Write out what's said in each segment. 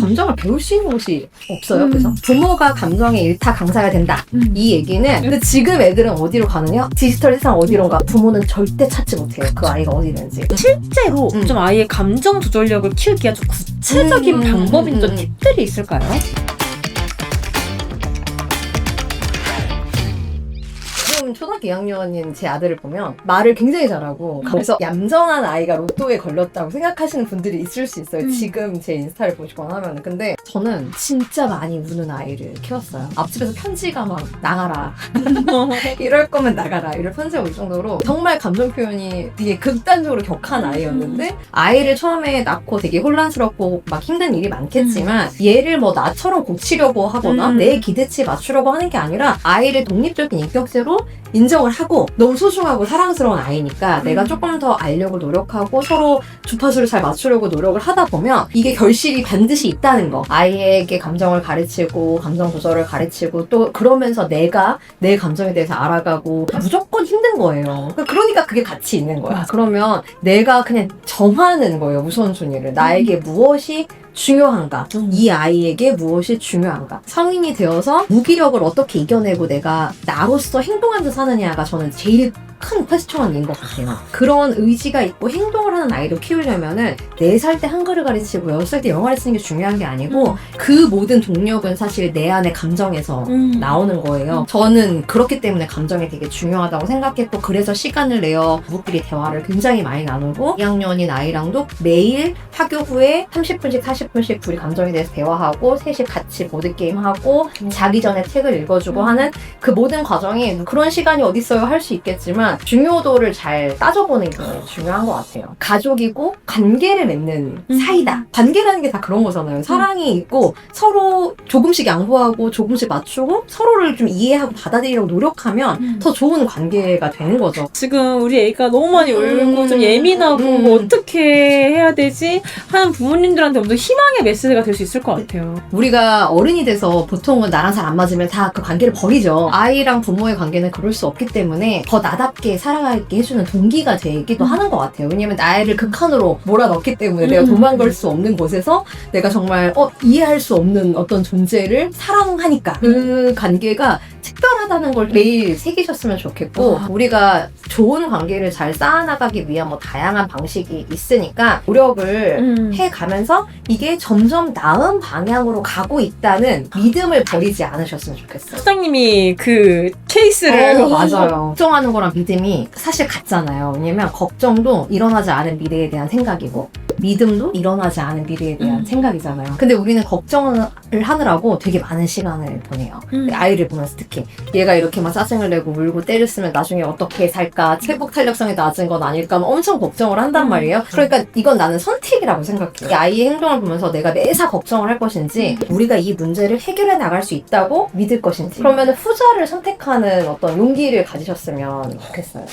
감정을 있는 곳이 없어요. 음. 그래서 부모가 감정의 일타 강사가 된다. 음. 이 얘기는 근데 지금 애들은 어디로 가느냐? 디지털 세상 어디론가 부모는 절대 찾지 못해요. 그 아이가 어디 있는지. 실제로 음. 좀 아이의 감정 조절력을 키우기 좀 구체적인 음, 음, 좀 음. 팁들이 있을까요? 초등학교 2학년인 제 아들을 보면 말을 굉장히 잘하고 그래서 얌전한 아이가 로또에 걸렸다고 생각하시는 분들이 있을 수 있어요. 음. 지금 제 인스타를 보시거나 하면 근데 저는 진짜 많이 우는 아이를 키웠어요. 앞집에서 편지가 막 나가라 이럴 거면 나가라 이럴 편지가 올 정도로 정말 감정 표현이 되게 극단적으로 격한 아이였는데 아이를 처음에 낳고 되게 혼란스럽고 막 힘든 일이 많겠지만 얘를 뭐 나처럼 고치려고 하거나 음. 내 기대치에 맞추려고 하는 게 아니라 아이를 독립적인 인격체로 인 정을 하고 너무 소중하고 사랑스러운 아이니까 내가 조금 더 알려고 노력하고 서로 주파수를 잘 맞추려고 노력을 하다 보면 이게 결실이 반드시 있다는 거. 아이에게 감정을 가르치고 감정 조절을 가르치고 또 그러면서 내가 내 감정에 대해서 알아가고 무조건 힘든 거예요. 그러니까 그게 같이 있는 거야. 그러면 내가 그냥 정하는 거예요 우선순위를. 나에게 무엇이 중요한가 음. 이 아이에게 무엇이 중요한가 성인이 되어서 무기력을 어떻게 이겨내고 내가 나로서 행동하면서 사느냐가 저는 제일 큰 퀘스천인 것 같아요. 그런 의지가 있고 행동을 하는 아이를 키우려면은 4살 때 한글을 가르치고 6살 때 영어를 쓰는 게 중요한 게 아니고 그 모든 동력은 사실 내 안의 감정에서 음. 나오는 거예요. 저는 그렇기 때문에 감정이 되게 중요하다고 생각했고 그래서 시간을 내어 부부끼리 대화를 굉장히 많이 나누고 2학년인 아이랑도 매일 학교 후에 30분씩 40분씩 둘이 감정에 대해서 대화하고 셋이 같이 보드게임하고 음. 자기 전에 책을 읽어주고 음. 하는 그 모든 과정이 그런 시간이 어디 있어요 할 수 있겠지만 중요도를 잘 따져보는 게 중요한 것 같아요. 가족이고 관계를 맺는 음. 사이다. 관계라는 게 다 그런 거잖아요. 사랑이 있고 서로 조금씩 양보하고 조금씩 맞추고 서로를 좀 이해하고 받아들이려고 노력하면 음. 더 좋은 관계가 되는 거죠. 지금 우리 애가 너무 많이 울고 음. 좀 예민하고 음. 뭐 어떻게 해야 되지 하는 부모님들한테 엄청 희망의 메시지가 될 수 있을 것 같아요. 우리가 어른이 돼서 보통은 나랑 잘 안 맞으면 다 그 관계를 버리죠. 아이랑 부모의 관계는 그럴 수 없기 때문에 더 나답게 살아가게 해주는 동기가 되기도 음. 하는 것 같아요. 왜냐면 나를 극한으로 몰아넣기 때문에 음. 내가 도망갈 수 없는 곳에서 내가 정말 어, 이해할 수 없는 어떤 존재를 사랑하니까 그 관계가 특별하다는 걸 매일 새기셨으면 좋겠고 와. 우리가 좋은 관계를 잘 쌓아나가기 위한 뭐 다양한 방식이 있으니까 노력을 음. 해가면서 이게 점점 나은 방향으로 가고 있다는 믿음을 버리지 않으셨으면 좋겠어요. 소장님이 그 케이스를 어, 맞아요. 걱정하는 거랑 믿음이 사실 같잖아요. 왜냐면 걱정도 일어나지 않은 미래에 대한 생각이고 믿음도 일어나지 않은 미래에 대한 음. 생각이잖아요. 근데 우리는 걱정을 하느라고 되게 많은 시간을 보내요. 음. 아이를 보면서 특히 얘가 이렇게 막 짜증을 내고 울고 때렸으면 나중에 어떻게 살까 회복 탄력성이 낮은 건 아닐까 막 엄청 걱정을 한단 음. 말이에요. 그러니까 이건 나는 선택이라고 생각해. 이 아이의 행동을 보면서 내가 매사 걱정을 할 것인지 우리가 이 문제를 해결해 나갈 수 있다고 믿을 것인지 그러면 후자를 선택하는 어떤 용기를 가지셨으면 좋겠어요.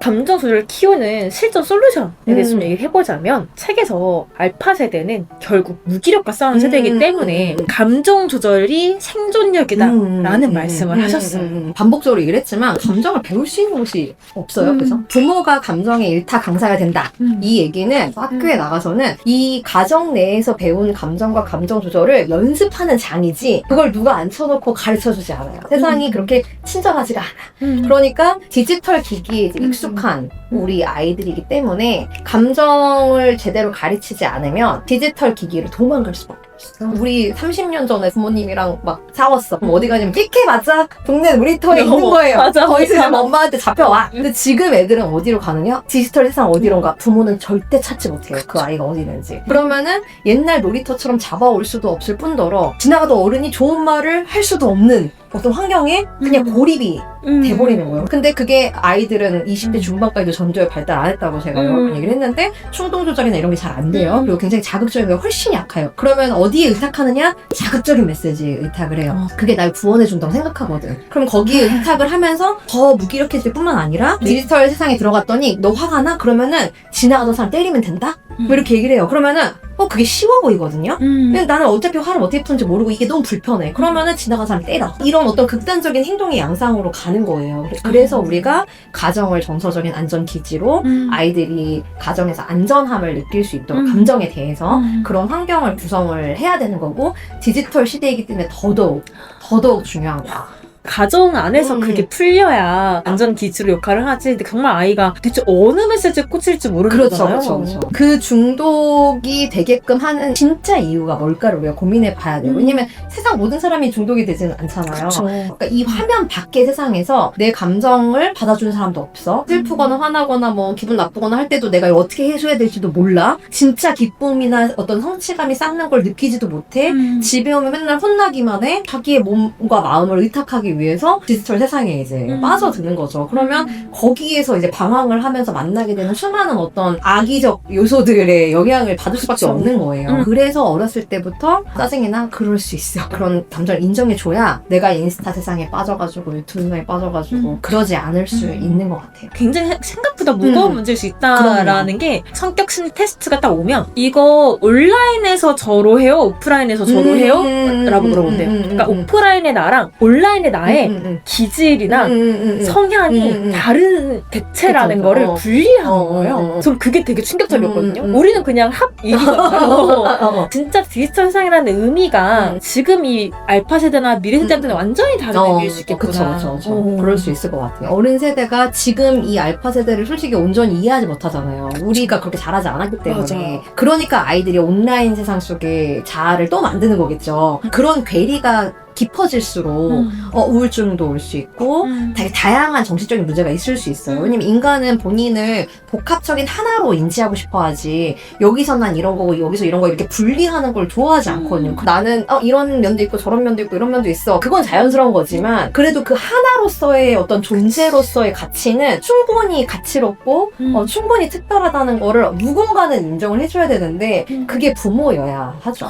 감정 조절을 키우는 실전 솔루션에 대해서 좀 음. 얘기를 해보자면 책에서 알파 세대는 결국 무기력과 싸우는 음, 세대이기 때문에 음, 음. 감정 조절이 생존력이다 음, 라는 음, 말씀을 음, 하셨어요. 음, 음. 반복적으로 얘기를 했지만 감정을 배울 수 있는 곳이 없어요. 음. 그래서 부모가 감정의 일타 강사가 된다. 이 얘기는 학교에 나가서는 이 가정 내에서 배운 감정과 감정 조절을 연습하는 장이지 그걸 누가 앉혀놓고 가르쳐 주지 않아요. 세상이 음. 그렇게 친절하지가 않아. 음. 그러니까 디지털 기기에 이제 음. 익숙한 우리 아이들이기 때문에 감정을 제대로 가르치지 않으면 디지털 기기로 도망갈 수밖에 없어. 우리 30년 전에 부모님이랑 막 싸웠어. 그럼 어디 가냐면 삐케 맞아. 동네 놀이터에 있는 어, 거예요. 맞아, 거기서 맞아. 엄마한테 잡혀와. 근데 지금 애들은 어디로 가느냐? 디지털 세상 어디론가 부모는 절대 찾지 못해요. 그 아이가 어디 있는지. 그러면은 옛날 놀이터처럼 잡아올 수도 없을 뿐더러 지나가던 어른이 좋은 말을 할 수도 없는 어떤 환경에 그냥 음. 고립이 음. 돼버리는 거예요. 근데 그게 아이들은 20대 중반까지도 전두엽 발달 안 했다고 제가 여러 번 음. 얘기를 했는데 충동 조절이나 이런 게 잘 안 돼요. 음. 그리고 굉장히 자극적인 게 훨씬 약해요. 그러면 어디에 의탁하느냐? 자극적인 메시지에 의탁을 해요. 어. 그게 날 구원해 준다고 생각하거든. 그럼 거기에 의탁을 하면서 더 무기력해질 뿐만 아니라 네. 디지털 세상에 들어갔더니 너 화가 나? 그러면은 지나가던 사람 때리면 된다? 음. 뭐 이렇게 얘기를 해요. 그러면은 어 그게 쉬워 보이거든요. 음. 근데 나는 어차피 화를 어떻게 푸는지 모르고 이게 너무 불편해. 그러면은 지나가는 사람 때려. 이런 어떤 극단적인 행동의 양상으로 가는 거예요. 그래서 음. 우리가 가정을 정서적인 안전 기지로 음. 아이들이 가정에서 안전함을 느낄 수 있도록 음. 감정에 대해서 음. 그런 환경을 구성을 해야 되는 거고 디지털 시대이기 때문에 더더욱 더더욱 중요한 거야. 가정 안에서 음. 그게 풀려야 안전 기지로 역할을 하지. 근데 정말 아이가 대체 어느 메시지에 꽂힐지 모르는 그렇죠, 거잖아요. 그렇죠, 그렇죠. 그 중독이 되게끔 하는 진짜 이유가 뭘까를 우리가 고민해 봐야 돼요. 음. 왜냐면 세상 모든 사람이 중독이 되지는 않잖아요. 그렇죠. 그러니까 이 화면 밖의 세상에서 내 감정을 받아주는 사람도 없어. 슬프거나 화나거나 뭐 기분 나쁘거나 할 때도 내가 이걸 어떻게 해소해야 될지도 몰라. 진짜 기쁨이나 어떤 성취감이 쌓는 걸 느끼지도 못해. 음. 집에 오면 맨날 혼나기만 해. 자기의 몸과 마음을 의탁하기 위해서 디지털 세상에 이제 음. 빠져드는 거죠. 그러면 거기에서 이제 방황을 하면서 만나게 되는 수많은 어떤 악의적 요소들의 영향을 받을 수밖에 그쵸. 없는 거예요. 음. 그래서 어렸을 때부터 짜증이나 그럴 수 있어. 그런 감정을 인정해줘야 내가 인스타 세상에 빠져가지고 유튜브 세상에 빠져가지고 음. 그러지 않을 수 음. 있는 것 같아요. 굉장히 생각보다 무거운 음. 문제일 수 있다라는 게 성격 심리 테스트가 딱 오면 이거 온라인에서 저로 해요? 오프라인에서 저로 해요? 라고 물어본대요. 그러니까 오프라인의 나랑 온라인의 나의 음, 기질이나 성향이 음, 음. 다른 개체라는 그쵸, 거를 어. 분리하는 어, 거예요. 어, 어. 전 그게 되게 충격적이었거든요. 음, 음. 우리는 그냥 합 일이잖아요. 음. 진짜 디지털 세상이라는 의미가 음. 지금 이 알파 세대나 미래 세대한테는 완전히 다른 의미일 수 있겠구나. 그쵸, 그쵸, 그쵸. 어. 그럴 수 있을 것 같아요. 어른 세대가 지금 이 알파 세대를 솔직히 온전히 이해하지 못하잖아요. 우리가 그렇게 잘하지 않았기 때문에. 맞아. 그러니까 아이들이 온라인 세상 속에 자아를 또 만드는 거겠죠. 그런 괴리가 깊어질수록 음. 어, 우울증도 올 수 있고 음. 되게 다양한 정신적인 문제가 있을 수 있어요. 음. 왜냐면 인간은 본인을 복합적인 하나로 인지하고 싶어 하지, 여기서 난 이런 거고, 여기서 이런 거 이렇게 분리하는 걸 좋아하지 음. 않거든요. 나는, 어, 이런 면도 있고, 저런 면도 있고, 이런 면도 있어. 그건 자연스러운 거지만, 그래도 그 하나로서의 어떤 존재로서의 가치는 충분히 가치롭고, 음. 어, 충분히 특별하다는 거를 누군가는 인정을 해줘야 되는데, 음. 그게 부모여야 하죠.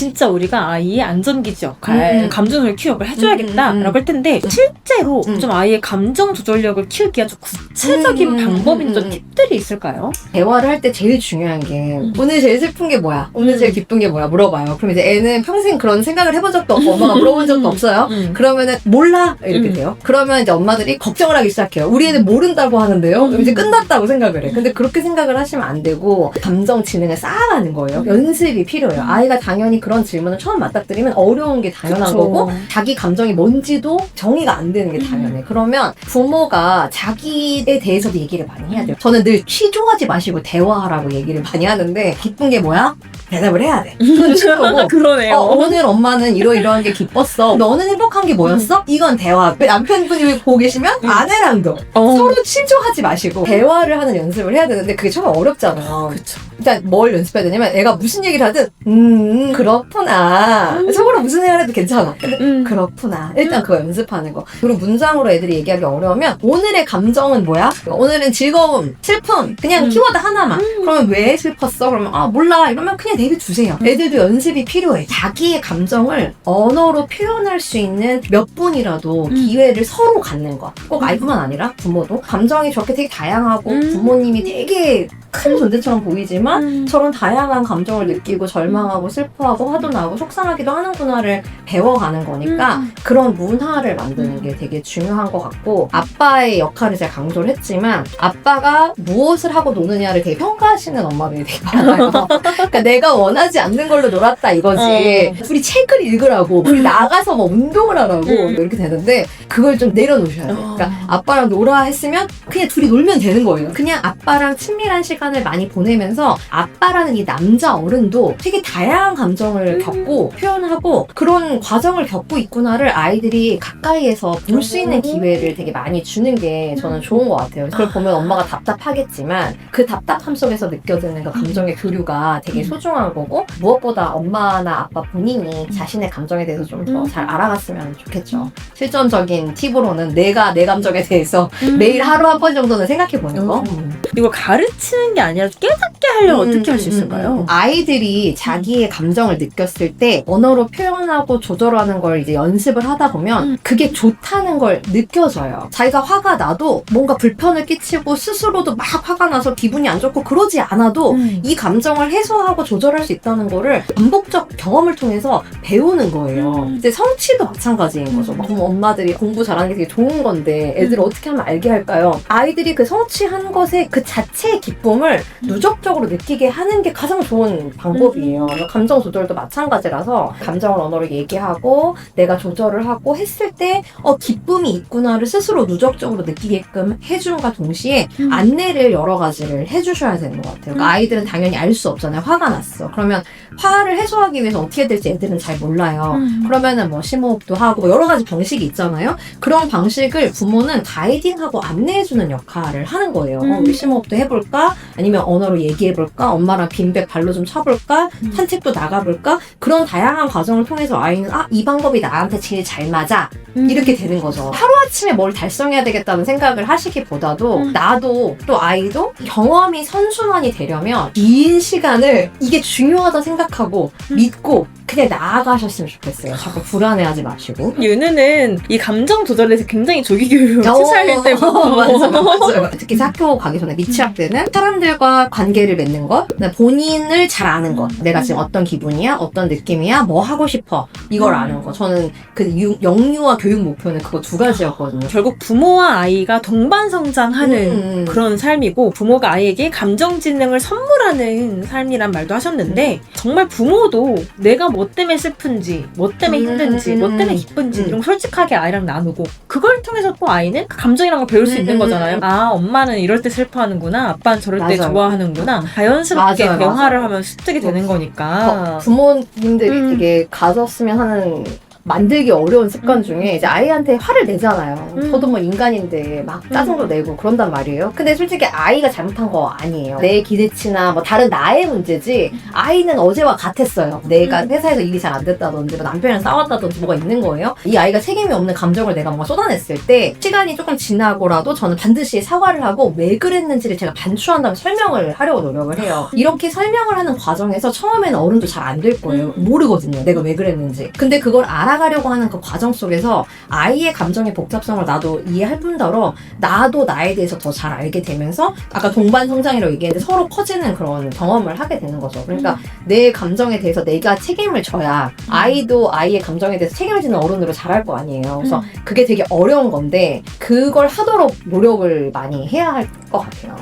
진짜 우리가 아이의 안전기지 역할, 음. 감정을 키우고 음, 음, 해줘야겠다라고 음. 할 텐데 실제로 음. 좀 아이의 감정 조절력을 키우기 좀 구체적인 음, 음, 방법이나 음, 좀 음. 팁들이 있을까요? 대화를 할 때 제일 중요한 게 음. 오늘 제일 슬픈 게 뭐야? 오늘 음. 제일 기쁜 게 뭐야? 물어봐요. 그럼 이제 애는 평생 그런 생각을 해본 적도 없고 엄마가 물어본 적도 없어요. 음. 그러면은 몰라 이렇게 음. 돼요. 그러면 이제 엄마들이 걱정을 하기 시작해요. 우리 애는 모른다고 하는데요. 그럼 이제 음. 끝났다고 생각을 해. 근데 그렇게 생각을 하시면 안 되고 감정 지능을 쌓아가는 거예요. 음. 연습이 필요해요. 아이가 당연히 그런 질문을 처음 맞닥뜨리면 어려운 게 당연한 그쵸. 거고 자기 감정이 뭔지도 정의가 안 되는 게 음. 당연해. 그러면 부모가 자기에 대해서도 얘기를 많이 해야 돼요. 저는 늘 취조하지 마시고 대화하라고 얘기를 많이 하는데 기쁜 게 뭐야? 대답을 해야 돼. 그건 취조고 그러네요. 어, 오늘 엄마는 이러이러한 게 기뻤어. 너는 행복한 게 뭐였어? 이건 대화. 남편분이 보고 계시면 음. 아내랑도 어. 서로 취조하지 마시고 대화를 하는 연습을 해야 되는데 그게 정말 어렵잖아요. 그쵸. 일단 뭘 연습해야 되냐면 애가 무슨 얘기를 하든 음 그렇구나. 음. 속으로 무슨 얘기를 해도 괜찮아. 근데 음. 그렇구나. 일단 그거 연습하는 거. 그리고 문장으로 애들이 얘기하기 어려우면 오늘의 감정은 뭐야? 오늘은 즐거움, 슬픔, 그냥 음. 키워드 하나만. 그러면 왜 슬펐어? 그러면 아 몰라. 이러면 그냥 내비 두세요. 음. 애들도 연습이 필요해. 자기의 감정을 언어로 표현할 수 있는 몇 분이라도 음. 기회를 서로 갖는 거. 꼭 음. 아이뿐만 아니라 부모도 감정이 저렇게 되게 다양하고 음. 부모님이 되게 큰 존재처럼 보이지만 음. 저런 다양한 감정을 느끼고 절망하고 슬퍼하고 화도 나고 속상하기도 하는구나를 배워가는 거니까 음. 그런 문화를 만드는 게 되게 중요한 것 같고 아빠의 역할을 제가 강조를 했지만 아빠가 무엇을 하고 노느냐를 되게 평가하시는 엄마들이 되게 많아요. 그러니까 내가 원하지 않는 걸로 놀았다 이거지. 어. 우리 책을 읽으라고, 우리 나가서 뭐 운동을 하라고 음. 이렇게 되는데 그걸 좀 내려놓으셔야 돼요. 어. 그러니까 아빠랑 놀아 했으면 그냥 둘이 놀면 되는 거예요. 그냥 아빠랑 친밀한 시간을 많이 보내면서 아빠라는 이 남자 어른도 되게 다양한 감정을 음. 겪고 표현하고 그런 과정을 겪고 있구나를 아이들이 가까이에서 볼 수 있는 어. 기회를 되게 많이 주는 게 저는 좋은 것 같아요. 그걸 보면 엄마가 답답하겠지만 그 답답함 속에서 느껴지는 그 감정의 교류가 되게 음. 소중한 거고 무엇보다 엄마나 아빠 본인이 자신의 감정에 대해서 좀더 음. 잘 알아갔으면 좋겠죠. 실전적인 팁으로는 내가 내 감정에 대해서 음. 매일 하루 한 번 정도는 생각해 보는 거. 음. 이걸 가르치는 게 아니라 깨닫게 하려 음, 어떻게 할수 음, 있을까요? 음. 아이들이 자기의 감정을 느꼈을 때 언어로 표현하고 조절하는 걸 이제 연습을 하다 보면 음. 그게 좋다는 걸 느껴져요. 자기가 화가 나도 뭔가 불편을 끼치고 스스로도 막 화가 나서 기분이 안 좋고 그러지 않아도 음. 이 감정을 해소하고 조절할 수 있다는 거를 반복적 경험을 통해서 배우는 거예요. 음. 이제 성취도 마찬가지인 거죠. 막 그럼 엄마들이 공부 잘하는 게 되게 좋은 건데 애들 을 음. 어떻게 하면 알게 할까요? 아이들이 그 성취한 것의 그 자체의 기쁨을 누적적으로 느끼게 하는 게 가장 좋은 방법이에요. 감정 조절도 마찬가지라서 감정을 언어로 얘기하고 내가 조절을 하고 했을 때 어, 기쁨이 있구나를 스스로 누적적으로 느끼게끔 해줌과 동시에 음. 안내를 여러 가지를 해주셔야 되는 것 같아요. 그러니까 음. 아이들은 당연히 알 수 없잖아요. 화가 났어. 그러면 화를 해소하기 위해서 어떻게 될지 애들은 잘 몰라요. 음. 그러면은 뭐 심호흡도 하고 뭐 여러 가지 방식이 있잖아요. 그런 방식을 부모는 가이딩하고 안내해주는 역할을 하는 거예요. 어, 심호흡도 해볼까? 아니면 언어로 얘기해볼까? 엄마랑 빈백 발로 좀 쳐볼까? 음. 산책도 나가볼까? 그런 다양한 과정을 통해서 아이는 아, 이 방법이 나한테 제일 잘 맞아. 음. 이렇게 되는 거죠. 하루아침에 뭘 달성해야 되겠다는 생각을 하시기보다도 음. 나도 또 아이도 경험이 선순환이 되려면 긴 시간을 이게 중요하다 생각하고 음. 믿고 그냥 나아가셨으면 좋겠어요. 자꾸 불안해하지 마시고. 윤우는 이 감정 조절에서 굉장히 조기 교육 어, 치사일 때부터 맞아요, 맞아요. 특히 학교 가기 전에 미취학 때는 사람들과 관계를 맺는 것, 그다음에 본인을 잘 아는 것, 내가 지금 어떤 기분이야, 어떤 느낌이야, 뭐 하고 싶어 이걸 음. 아는 거. 저는 그 유- 영유아 교육 목표는 그거 두 가지였거든요. 결국 부모와 아이가 동반 성장하는 음. 그런 삶이고 부모가 아이에게 감정 지능을 선물하는 삶이란 말도 하셨는데 정말 부모도 내가 뭐 때문에 슬픈지 뭐 때문에 음, 힘든지 뭐 때문에 기쁜지 음. 이런 거 솔직하게 아이랑 나누고 그걸 통해서 또 아이는 그 감정이란 걸 배울 수 음, 있는 음, 거잖아요 음. 아 엄마는 이럴 때 슬퍼하는구나 아빠는 저럴 때 맞아요. 좋아하는구나 자연스럽게 맞아요, 대화를 맞아요. 하면 습득이 되는 어, 거니까 부모님들이 음. 되게 가졌으면 하는 만들기 어려운 습관 음. 중에 이제 아이한테 화를 내잖아요. 음. 저도 뭐 인간인데 막 짜증도 내고 그런단 말이에요. 근데 솔직히 아이가 잘못한 거 아니에요. 내 기대치나 뭐 다른 나의 문제지 아이는 어제와 같았어요. 내가 음. 회사에서 일이 잘 안 됐다든지 뭐 남편이랑 싸웠다든지 뭐가 있는 거예요. 이 아이가 책임이 없는 감정을 내가 뭔가 쏟아냈을 때 시간이 조금 지나고라도 저는 반드시 사과를 하고 왜 그랬는지를 제가 반추한 다음에 설명을 하려고 노력을 해요. 이렇게 설명을 하는 과정에서 처음에는 어른도 잘 안 될 거예요. 모르거든요. 내가 왜 그랬는지. 근데 그걸 알아 가려고 하는 그 과정 속에서 아이의 감정의 복잡성을 나도 이해할 뿐더러 나도 나에 대해서 더 잘 알게 되면서 아까 동반 성장이라고 얘기했는데 서로 커지는 그런 경험을 하게 되는 거죠. 그러니까 내 감정에 대해서 내가 책임을 져야 아이도 아이의 감정에 대해서 책임을 지는 어른으로 자랄 거 아니에요. 그래서 그게 되게 어려운 건데 그걸 하도록 노력을 많이 해야 할 것 같아요.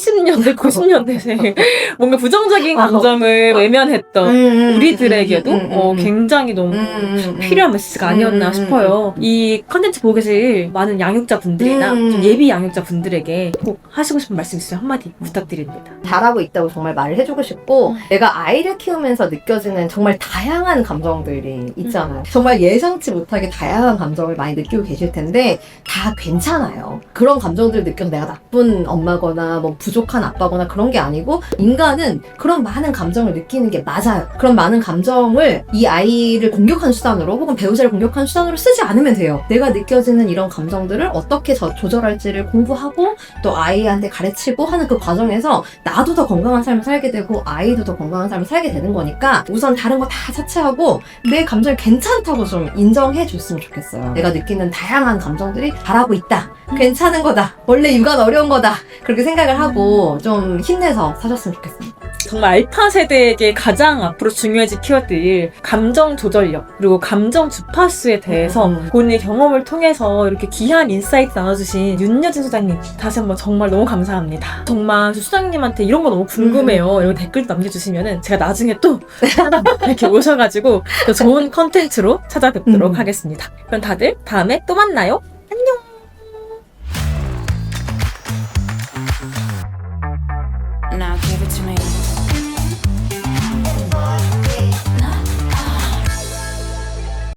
80년대 90년대에 뭔가 부정적인 아, 감정을 외면했던 음, 우리들에게도 음, 음, 어, 음, 굉장히 너무 음, 음, 필요한 메시지가 아니었나 음, 음, 싶어요. 이 컨텐츠 보고 계실 많은 양육자분들이나 음. 좀 예비 양육자분들에게 꼭 하시고 싶은 말씀 있으면 한마디 부탁드립니다. 잘하고 있다고 정말 말을 해주고 싶고 음. 내가 아이를 키우면서 느껴지는 정말 다양한 감정들이 있잖아요. 정말 예상치 못하게 다양한 감정을 많이 느끼고 계실 텐데 다 괜찮아요. 그런 감정들을 느껴서 내가 나쁜 엄마거나 뭐 부 족한 아빠거나 그런 게 아니고 인간은 그런 많은 감정을 느끼는 게 맞아요. 그런 많은 감정을 이 아이를 공격한 수단으로 혹은 배우자를 공격한 수단으로 쓰지 않으면 돼요. 내가 느껴지는 이런 감정들을 어떻게 저- 조절할지를 공부하고 또 아이한테 가르치고 하는 그 과정에서 나도 더 건강한 삶을 살게 되고 아이도 더 건강한 삶을 살게 되는 거니까 우선 다른 거 다 차치하고 내 감정이 괜찮다고 좀 인정해 줬으면 좋겠어요. 내가 느끼는 다양한 감정들이 잘하고 있다. 괜찮은 거다. 원래 육아는 어려운 거다. 그렇게 생각을 하고 좀 힘내서 사셨으면 좋겠습니다. 정말 알파 세대에게 가장 앞으로 중요해질 키워드일 감정 조절력 그리고 감정 주파수에 대해서 음. 본인의 경험을 통해서 이렇게 귀한 인사이트 나눠주신 윤여진 소장님 다시 한번 정말 너무 감사합니다. 정말 저 소장님한테 이런 거 너무 궁금해요. 이런 댓글 남겨주시면은 제가 나중에 또 이렇게 오셔가지고 또 좋은 컨텐츠로 찾아뵙도록 음. 하겠습니다. 그럼 다들 다음에 또 만나요. Give